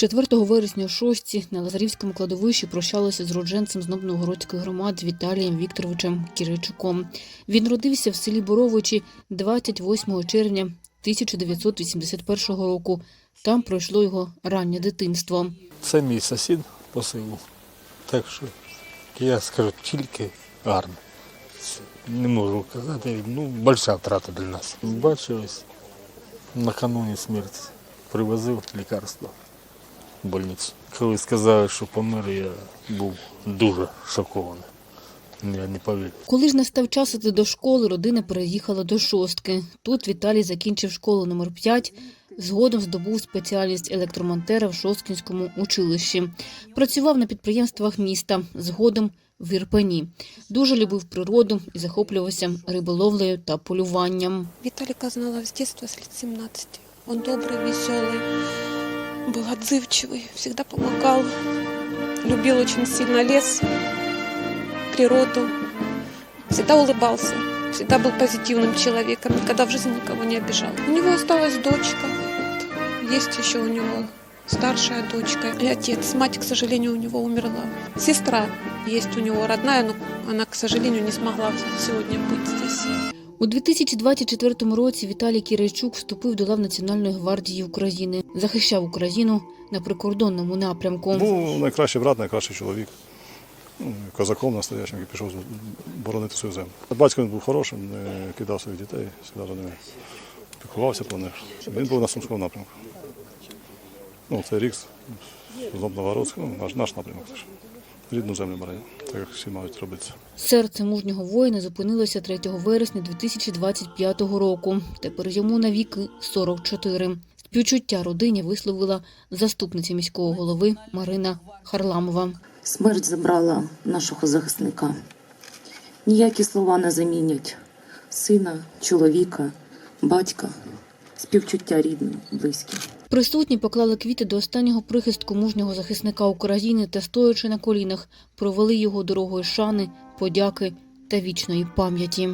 4 вересня о 6 на Лазарівському кладовищі прощалися з родженцем з Новгородської громади Віталієм Вікторовичем Кіричуком. Він родився в селі Боровичі 28 червня 1981 року. Там пройшло його раннє дитинство. Це мій сусід по селу. Так що я скажу тільки гарно. Не можу казати, ну, велика втрата для нас. Бачились накануні смерті. Привозив лікарство больницю. Коли сказали, що помер, я був дуже шокований. Я не повірив. Коли ж настав час іти до школи, родина переїхала до шостки. Тут Віталій закінчив школу номер 5 Згодом здобув спеціальність електромонтера в Шосткінському училищі. Працював на підприємствах міста, згодом в Ірпені. Дуже любив природу і захоплювався риболовлею та полюванням. Виталика знала с детства, с лет 17. Он добрый, веселый, был отзывчивый, всегда помогал. Любил очень сильно лес, природу. Всегда улыбался, всегда был позитивным человеком, никогда в жизни никого не обижал. У него осталась дочка, есть еще у него старшая дочка и отец. Мать, к сожалению, у него умерла. Сестра есть у него родная, но она, к сожалению, не смогла сегодня быть здесь. У 2024 році Віталій Кірайчук вступив до лав Національної гвардії України, захищав Україну на прикордонному напрямку. Був найкращий брат, найкращий чоловік. Ну, Козаком настоящим, який пішов боронити свою землю. Батько він був хорошим, не кидав своїх дітей, завжди за ними піклувався про них. Він був на Сумському напрямку. Ну, це рік з Новгородського, ну, наш, наш напрямок теж. Рідну землю боронив, так як всі мають робитися. Серце мужнього воїна зупинилося 3 вересня 2025 року. Тепер йому навіки 44. Співчуття родині висловила заступниця міського голови Марина Харламова. Смерть забрала нашого захисника. Ніякі слова не замінять сина, чоловіка, батька, співчуття рідним, близьким. Присутні поклали квіти до останнього прихистку мужнього захисника України та, стоячи на колінах, провели його дорогою шани, подяки та вічної пам'яті.